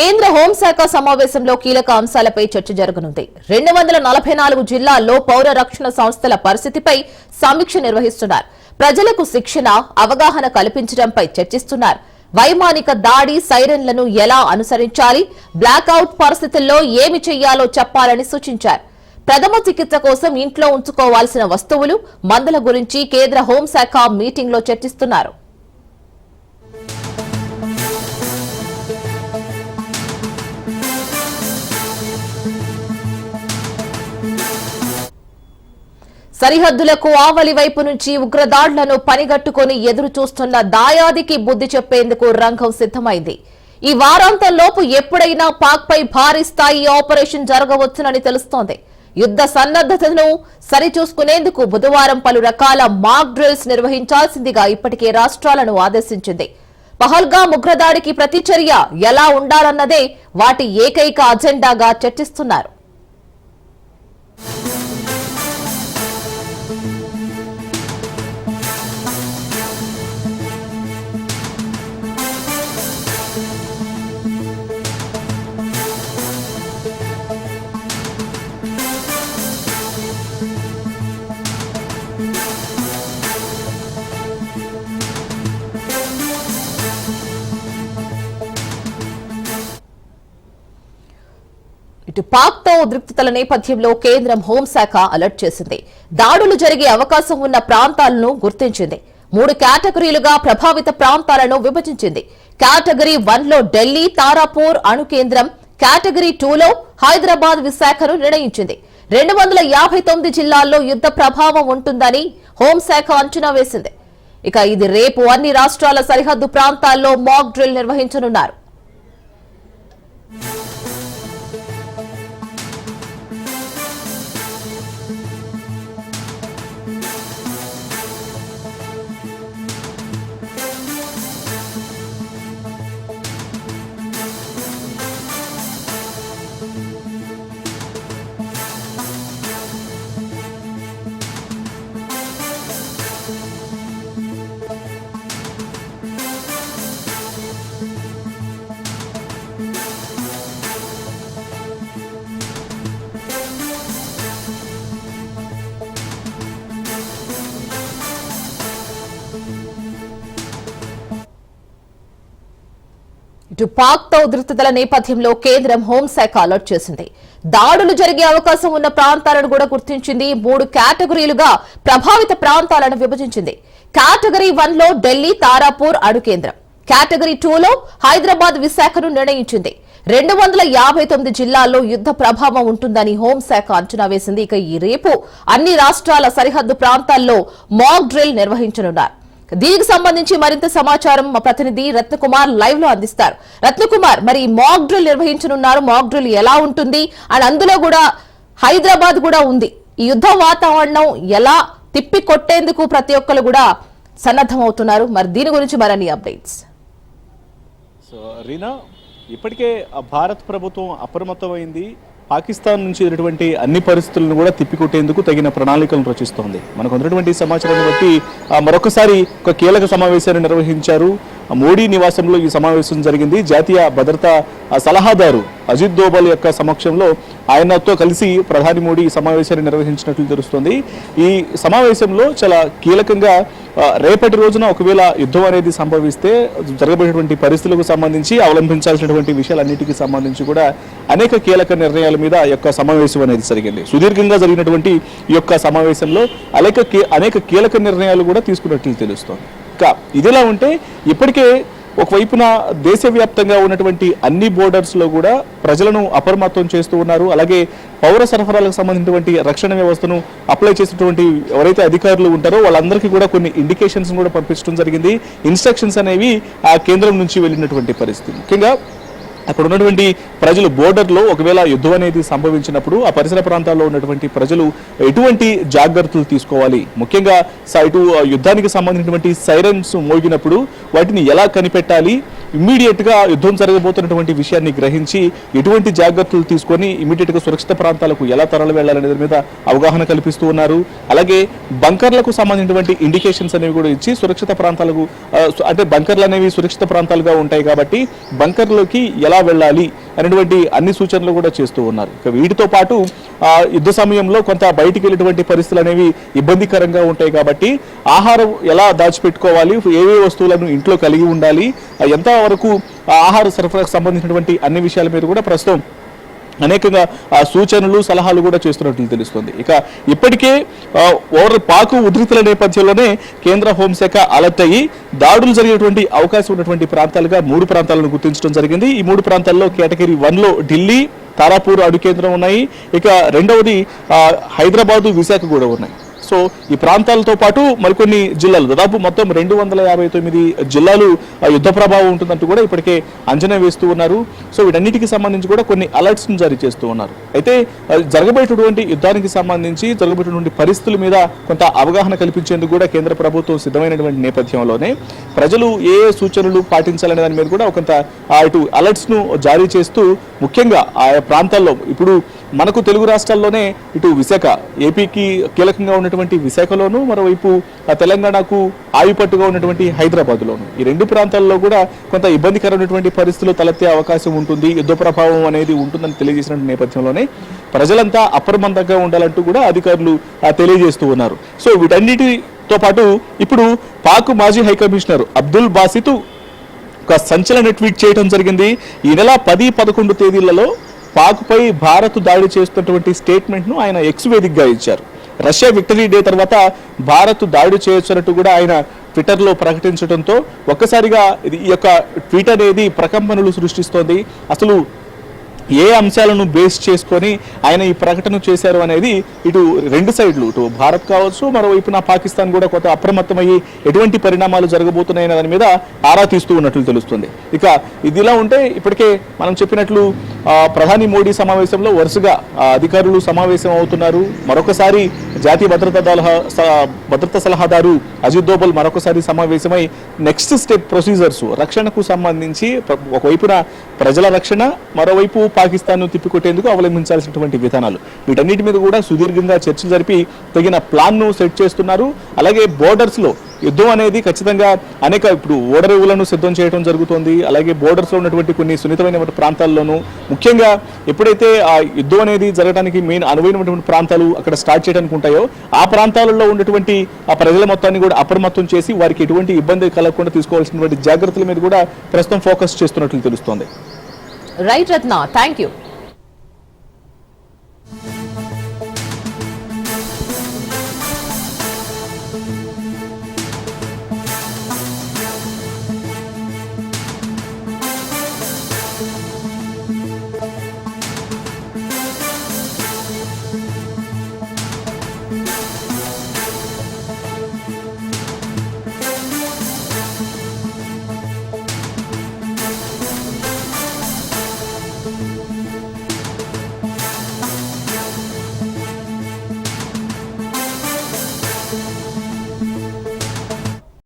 కేంద్ర హోంశాఖ సమావేశంలో కీలక అంశాలపై చర్చ జరగనుంది. రెండు వందల నలభై నాలుగు జిల్లాల్లో పౌర రక్షణ సంస్థల పరిస్థితిపై సమీక్ష నిర్వహిస్తున్నారు. ప్రజలకు శిక్షణ అవగాహన కల్పించడంపై చర్చిస్తున్నారు. వైమానిక దాడి సైరన్లను ఎలా అనుసరించాలి? బ్లాక్అవుట్ పరిస్థితుల్లో ఏమి చెయ్యాలో చెప్పాలని సూచించారు. ప్రథమ చికిత్స కోసం ఇంట్లో ఉంచుకోవాల్సిన వస్తువులు మందుల గురించి కేంద్ర హోంశాఖ మీటింగ్లో చర్చిస్తున్నారు. సరిహద్దులకు ఆవలి వైపు నుంచి ఉగ్రదాడులను పనిగట్టుకుని ఎదురు చూస్తున్న దాయాదికి బుద్ధి చెప్పేందుకు రంగం సిద్ధమైంది. ఈ వారాంతంలోపు ఎప్పుడైనా పాక్ పై భారీ స్థాయి ఆపరేషన్ జరగవచ్చునని తెలుస్తోంది. యుద్ధ సన్నద్దతను సరిచూసుకునేందుకు బుధవారం పలు రకాల మాక్ డ్రిల్స్ నిర్వహించాల్సిందిగా ఇప్పటికే రాష్ట్రాలను ఆదేశించింది. పహల్గా ఉగ్రదాడికి ప్రతిచర్య ఎలా ఉండాలన్నదే వాటి ఏకైక అజెండాగా చర్చిస్తున్నారు. పాక్తో ఉద్రిక్తతల నేపథ్యంలో కేంద్రం హోంశాఖ అలర్ట్ చేసింది. దాడులు జరిగే అవకాశం ఉన్న ప్రాంతాలను గుర్తించింది. మూడు కేటగిరీలుగా ప్రభావిత ప్రాంతాలను విభజించింది. కేటగిరీ వన్లో ఢిల్లీ తారాపూర్ అణు కేంద్రం కేటగిరీ టూలో హైదరాబాద్ విశాఖను నిర్ణయించింది. రెండు వందల యాభై తొమ్మిది జిల్లాల్లో యుద్ధ ప్రభావం ఉంటుందని హోంశాఖ అంచనా వేసింది. ఇక ఇది రేపు అన్ని రాష్ట్రాల సరిహద్దు ప్రాంతాల్లో మాక్ డ్రిల్ నిర్వహించనున్నారు. తో ఉధృతల నేపథ్యంలో కేంద్రం హోంశాఖ అలర్ట్ చేసింది. దాడులు జరిగే అవకాశం ఉన్న ప్రాంతాలను కూడా గుర్తించింది. మూడు కేటగిరీలుగా ప్రభావిత ప్రాంతాలను విభజించింది. కేటగిరీ వన్లో ఢిల్లీ తారాపూర్ అడు కేంద్రం. కేటగిరీ టూలో హైదరాబాద్ విశాఖను నిర్ణయించింది. రెండు వందల యాభై తొమ్మిది జిల్లాల్లో యుద్ధ ప్రభావం ఉంటుందని హోంశాఖ అంచనా వేసింది. ఇక ఈ రేపు అన్ని రాష్ట్రాల సరిహద్దు ప్రాంతాల్లో మాక్ డ్రిల్ నిర్వహించనున్నారు. దీనికి సంబంధించి మరింత సమాచారం మా ప్రతినిధి రత్నకుమార్ లైవ్లో అందిస్తారు. రత్నకుమార్ మరి మాక్ డ్రిల్ నిర్వహించనున్నారు. మాక్ డ్రిల్ ఎలా ఉంటుంది? అండ్ అందులో కూడా హైదరాబాద్ కూడా ఉంది. ఈ యుద్ధ వాతావరణం ఎలా తిప్పి కొట్టేందుకు ప్రతి ఒక్కరు కూడా సన్నద్ధం అవుతున్నారు మరి దీని గురించి మరిన్ని అప్డేట్స్. సో రీనా ఇప్పటికే భారత భారత్ ప్రభుత్వం అప్రమత్తమైంది. పాకిస్తాన్ నుంచి ఉన్నటువంటి అన్ని పరిస్థితులను కూడా తిప్పికొట్టేందుకు తగిన ప్రణాళికలను రచిస్తోంది. మనకు ఉన్నటువంటి సమాచారాన్ని బట్టి మరొకసారి ఒక కీలక సమావేశాన్ని నిర్వహించారు మోడీ నివాసంలో ఈ సమావేశం జరిగింది. జాతీయ భద్రతా సలహాదారు అజిత్ దోబల్ యొక్క సమక్షంలో ఆయనతో కలిసి ప్రధాని మోడీ ఈ సమావేశాన్ని నిర్వహించినట్లు తెలుస్తోంది. ఈ సమావేశంలో చాలా కీలకంగా రేపటి రోజున ఒకవేళ యుద్ధం అనేది సంభవిస్తే జరగబోయేటువంటి పరిస్థితులకు సంబంధించి అవలంబించాల్సినటువంటి విషయాలన్నిటికీ సంబంధించి కూడా అనేక కీలక నిర్ణయాల మీద ఈ యొక్క సమావేశం అనేది జరిగింది. సుదీర్ఘంగా జరిగినటువంటి ఈ యొక్క సమావేశంలో అనేక అనేక కీలక నిర్ణయాలు కూడా తీసుకున్నట్లు తెలుస్తోంది. ఇంకా ఇదిలా ఉంటే ఇప్పటికే ఒకవైపున దేశవ్యాప్తంగా ఉన్నటువంటి అన్ని బోర్డర్స్లో కూడా ప్రజలను అప్రమత్తం చేస్తూ ఉన్నారు. అలాగే పౌర సరఫరాలకు సంబంధించినటువంటి రక్షణ వ్యవస్థను అప్లై చేసినటువంటి ఎవరైతే అధికారులు ఉంటారో వాళ్ళందరికీ కూడా కొన్ని ఇండికేషన్స్ కూడా పంపించడం జరిగింది. ఇన్స్ట్రక్షన్స్ అనేవి ఆ కేంద్రం నుంచి వెళ్ళినటువంటి పరిస్థితి. ముఖ్యంగా అక్కడ ఉన్నటువంటి ప్రజలు బోర్డర్లో ఒకవేళ యుద్ధం అనేది సంభవించినప్పుడు ఆ పరిసర ప్రాంతాల్లో ఉన్నటువంటి ప్రజలు ఎటువంటి జాగ్రత్తలు తీసుకోవాలి? ముఖ్యంగా ఇటు యుద్ధానికి సంబంధించినటువంటి సైరన్స్ మోగినప్పుడు వాటిని ఎలా కనిపెట్టాలి? ఇమ్మీడియట్గా యుద్ధం జరగబోతున్నటువంటి విషయాన్ని గ్రహించి ఎటువంటి జాగ్రత్తలు తీసుకొని ఇమీడియట్గా సురక్షిత ప్రాంతాలకు ఎలా తరలి వెళ్ళాలనే దాని మీద అవగాహన కల్పిస్తూ ఉన్నారు. అలాగే బంకర్లకు సంబంధించినటువంటి ఇండికేషన్స్ అనేవి కూడా ఇచ్చి సురక్షిత ప్రాంతాలకు అంటే బంకర్లు అనేవి సురక్షిత ప్రాంతాలుగా ఉంటాయి కాబట్టి బంకర్లోకి ఎలా వెళ్ళాలి అనేటువంటి అన్ని సూచనలు కూడా చేస్తూ ఉన్నారు. ఇక వీటితో పాటు యుద్ధ సమయంలో కొంత బయటికి వెళ్ళేటువంటి పరిస్థితులు అనేవి ఇబ్బందికరంగా ఉంటాయి కాబట్టి ఆహారం ఎలా దాచిపెట్టుకోవాలి ఏవే వస్తువులను ఇంట్లో కలిగి ఉండాలి ఎంత వరకు ఆహార సరఫరాకు సంబంధించినటువంటి అన్ని విషయాల మీద కూడా ప్రస్తుతం అనేకంగా సూచనలు సలహాలు కూడా చేస్తున్నట్లు తెలుస్తుంది. ఇక ఇప్పటికే ఓవర్ పాకు ఉధృతుల నేపథ్యంలోనే కేంద్ర హోంశాఖ అలర్ట్ అయ్యి దాడులు జరిగేటువంటి అవకాశం ఉన్నటువంటి ప్రాంతాలుగా మూడు ప్రాంతాలను గుర్తించడం జరిగింది. ఈ మూడు ప్రాంతాల్లో కేటగిరీ వన్లో ఢిల్లీ తారాపూర్ అడు కేంద్రం ఉన్నాయి. ఇక రెండవది హైదరాబాదు విశాఖ కూడా ఉన్నాయి. సో ఈ ప్రాంతాలతో పాటు మరికొన్ని జిల్లాలు. దాదాపు మొత్తం రెండు వందల యాభై తొమ్మిది జిల్లాలు ఆ, యుద్ధ ప్రభావం ఉంటుందంటూ కూడా ఇప్పటికే అంచనా వేస్తూ ఉన్నారు. సో వీటన్నిటికి సంబంధించి కూడా కొన్ని అలర్ట్స్ను జారీ చేస్తూ ఉన్నారు. అయితే జరగబోయేటటువంటి యుద్ధానికి సంబంధించి జరగబోయేటటువంటి పరిస్థితుల మీద కొంత అవగాహన కల్పించేందుకు కూడా కేంద్ర ప్రభుత్వం సిద్ధమైనటువంటి నేపథ్యంలోనే ప్రజలు ఏ ఏ సూచనలు పాటించాలనే దాని మీద కూడా కొంత అటు అలర్ట్స్ను అలర్ట్స్ను జారీ చేస్తూ ముఖ్యంగా ఆయా ప్రాంతాల్లో ఇప్పుడు మనకు తెలుగు రాష్ట్రాల్లోనే ఇటు విశాఖ ఏపీకి కీలకంగా ఉన్నటువంటి విశాఖలోను మరోవైపు ఆ తెలంగాణకు ఆయుపట్టుగా ఉన్నటువంటి హైదరాబాద్లోను. ఈ రెండు ప్రాంతాల్లో కూడా కొంత ఇబ్బందికరమైనటువంటి పరిస్థితులు తలెత్తే అవకాశం ఉంటుంది యుద్ధ ప్రభావం అనేది ఉంటుందని తెలియజేసిన నేపథ్యంలోనే ప్రజలంతా అప్రమంతంగా ఉండాలంటూ కూడా అధికారులు ఆ, తెలియజేస్తూ ఉన్నారు. సో వీటన్నిటితో పాటు ఇప్పుడు పాక్ మాజీ హైకమిషనర్ అబ్దుల్ బాసితు ఒక సంచలన ట్వీట్ చేయడం జరిగింది. ఈ నెల పది పదకొండు తేదీలలో పాక్పై భారత్ దాడి చేస్తున్నటువంటి స్టేట్మెంట్ను ఆయన ఎక్స్ వేదికగా ఇచ్చారు. రష్యా విక్టరీ డే తర్వాత భారత్ దాడి చేయొచ్చినట్టు కూడా ఆయన ట్విట్టర్లో ప్రకటించడంతో ఒక్కసారిగా ఇది ఈ యొక్క ట్వీట్ అనేది ప్రకంపనలు సృష్టిస్తోంది. అసలు ఏ అంశాలను బేస్ చేసుకొని ఆయన ఈ ప్రకటన చేశారు అనేది ఇటు రెండు సైడ్లు. ఇటు భారత్ కావచ్చు మరోవైపున పాకిస్తాన్ కూడా కొంత అప్రమత్తమయ్యి ఎటువంటి పరిణామాలు జరగబోతున్నాయనే దాని మీద ఆరా తీస్తూ ఉన్నట్లు తెలుస్తుంది. ఇక ఇదిలా ఉంటే ఇప్పటికే మనం చెప్పినట్లు ప్రధాని మోడీ సమావేశంలో వరుసగా అధికారులు సమావేశం అవుతున్నారు. మరొకసారి జాతీయ భద్రతా దళహా భద్రతా సలహాదారు అజిత్ దోబల్ మరొకసారి సమావేశమై నెక్స్ట్ స్టెప్ ప్రొసీజర్స్ రక్షణకు సంబంధించి ఒకవైపున ప్రజల రక్షణ మరోవైపు పాకిస్తాన్ను తిప్పికొట్టేందుకు అవలంబించాల్సినటువంటి విధానాలు. వీటన్నిటి మీద కూడా సుదీర్ఘంగా చర్చలు జరిపి తగిన ప్లాన్ను సెట్ చేస్తున్నారు. అలాగే బోర్డర్స్లో యుద్ధం అనేది ఖచ్చితంగా అనేక ఇప్పుడు ఓడరేవులను సిద్ధం చేయడం జరుగుతోంది. అలాగే బోర్డర్స్లో ఉన్నటువంటి కొన్ని సున్నితమైన ప్రాంతాల్లోనూ ముఖ్యంగా ఎప్పుడైతే ఆ యుద్ధం అనేది జరగడానికి మెయిన్ అనువైనటువంటి ప్రాంతాలు అక్కడ స్టార్ట్ చేయడానికి ఉంటాయో ఆ ప్రాంతాలలో ఉన్నటువంటి ఆ ప్రజల మొత్తాన్ని కూడా అప్రమత్తం చేసి వారికి ఎటువంటి ఇబ్బంది కలగకుండా తీసుకోవాల్సినటువంటి జాగ్రత్తల మీద కూడా ప్రస్తుతం ఫోకస్ చేస్తున్నట్లు తెలుస్తోంది. Right Ratna thank you